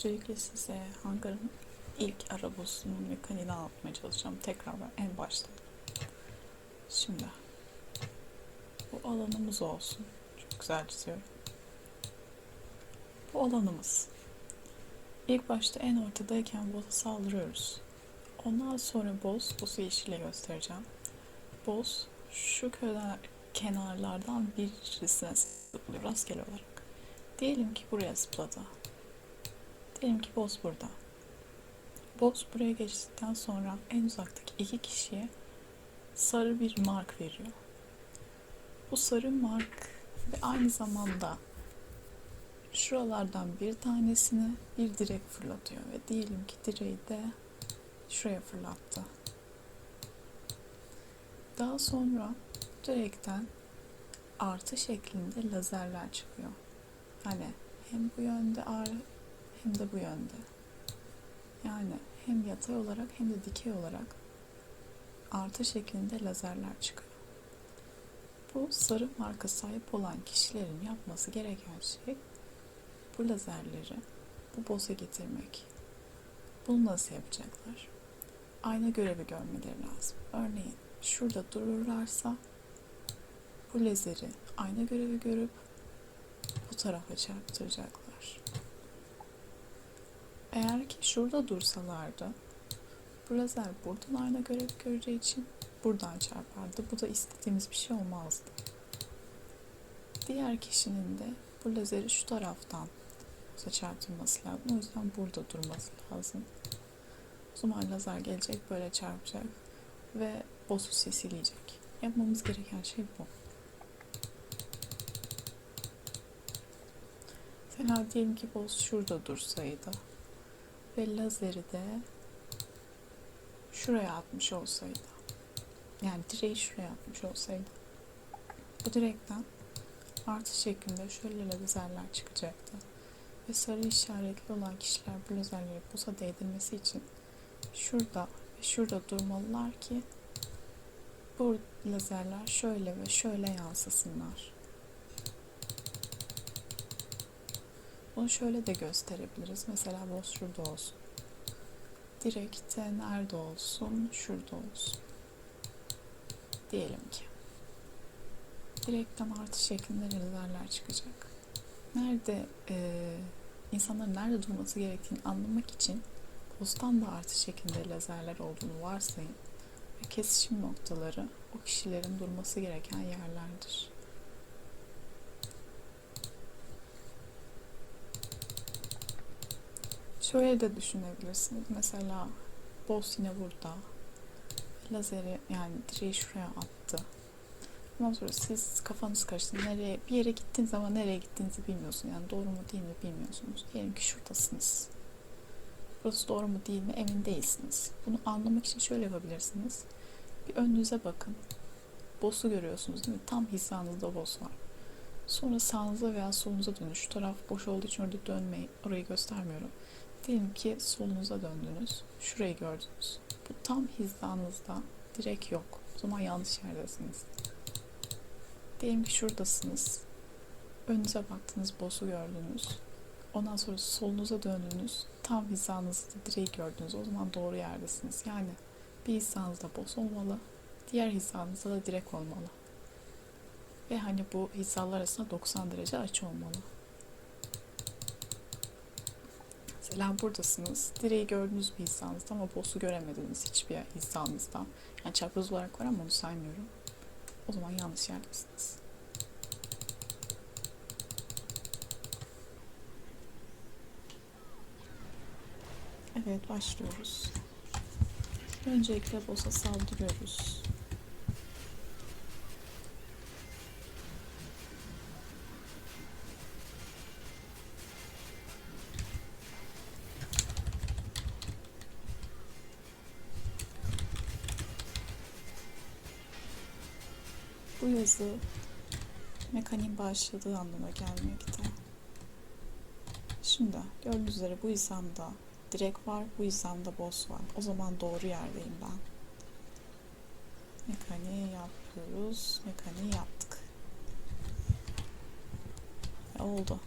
Öncelikle size hangarın ilk arabosunun mekaniğini anlatmaya çalışacağım. Tekrar en başta. Şimdi bu alanımız olsun. Çok güzel çiziyorum. Bu alanımız. İlk başta en ortadayken boss'a saldırıyoruz. Ondan sonra boss, boss'u yeşile göstereceğim. Boss şu köyden kenarlardan birisine zıplıyor rastgele olarak. Diyelim ki buraya zıpladı. Diyelim ki boss burada. Boss buraya geçtikten sonra en uzaktaki iki kişiye sarı bir mark veriyor. Bu sarı mark ve aynı zamanda şuralardan bir tanesini bir direk fırlatıyor ve diyelim ki direği de şuraya fırlattı. Daha sonra direkten artı şeklinde lazerler çıkıyor. Hani hem bu yönde hem de bu yönde. Yani hem yatay olarak hem de dikey olarak artı şeklinde lazerler çıkıyor. Bu sarı marka sahip olan kişilerin yapması gereken şey bu lazerleri bu boss'a getirmek. Bunu nasıl yapacaklar? Ayna görevi görmeleri lazım. Örneğin şurada dururlarsa bu lazeri ayna görevi görüp bu tarafa çarptıracaklar. Eğer ki şurada dursalardı bu lazer buradan ayna görevi göreceği için buradan çarpardı. Bu da istediğimiz bir şey olmazdı. Diğer kişinin de bu lazeri şu taraftan çarptırması lazım. O yüzden burada durması lazım. O zaman lazer gelecek böyle çarpacak ve boss'u sesileyecek. Yapmamız gereken şey bu. Mesela diyelim ki boss şurada dursaydı ve lazeri de şuraya atmış olsaydı. Yani direği şuraya atmış olsaydı. Bu direkten artı şeklinde şöyle lazerler çıkacaktı. Ve sarı işaretli olan kişiler bu lazerleri boss'a değdirmesi için şurada ve şurada durmalılar ki bu lazerler şöyle ve şöyle yansısınlar. Bunu şöyle de gösterebiliriz. Mesela boss şurada olsun. Direkte nerede olsun? Şurada olsun. Diyelim ki. Direkten artı şeklinde lazerler çıkacak. Nerede e, insanların nerede durması gerektiğini anlamak için boss'tan da artı şeklinde lazerler olduğunu varsayın ve kesişim noktaları o kişilerin durması gereken yerlerdir. Şöyle de düşünebilirsiniz. Mesela boss yine burada. Lazeri yani direği şuraya attı. Ondan sonra siz kafanız karıştı. Nereye, bir yere gittiğiniz zaman nereye gittiğinizi bilmiyorsunuz. Yani doğru mu değil mi bilmiyorsunuz. Diyelim ki şuradasınız. Burası doğru mu değil mi emin değilsiniz. Bunu anlamak için şöyle yapabilirsiniz. Bir önünüze bakın. Boss'u görüyorsunuz değil mi? Tam hizanızda boss var. Sonra sağınıza veya solunuza dönün. Şu taraf boş olduğu için orada dönmeyin. Orayı göstermiyorum. Diyelim ki solunuza döndünüz. Şurayı gördünüz. Bu tam hizanızda. Direkt yok. O zaman yanlış yerdesiniz. Diyelim ki şuradasınız. Önünüze baktınız, boss'u gördünüz. Ondan sonra solunuza döndünüz. Tam hizanızda direği gördünüz. O zaman doğru yerdesiniz. Yani bir hizanızda boss olmalı. Diğer hizanızda da direk olmalı. Ve hani bu hizalar arasında 90 derece açı olmalı. Mesela buradasınız. Direği gördüğünüz bir hizanızda ama boss'u göremediniz hiçbir hizanızda. Yani çapraz olarak var ama onu saymıyorum. O zaman yanlış yerdesiniz. Evet başlıyoruz. Öncelikle boss'a saldırıyoruz. Bu yazı mekaniğin başladığı anlama gelmekte. Şimdi gördüğünüz üzere bu hizamda direk var, bu hizamda boss var. O zaman doğru yerdeyim ben. Mekaniği yapıyoruz. Mekaniği yaptık. E, oldu.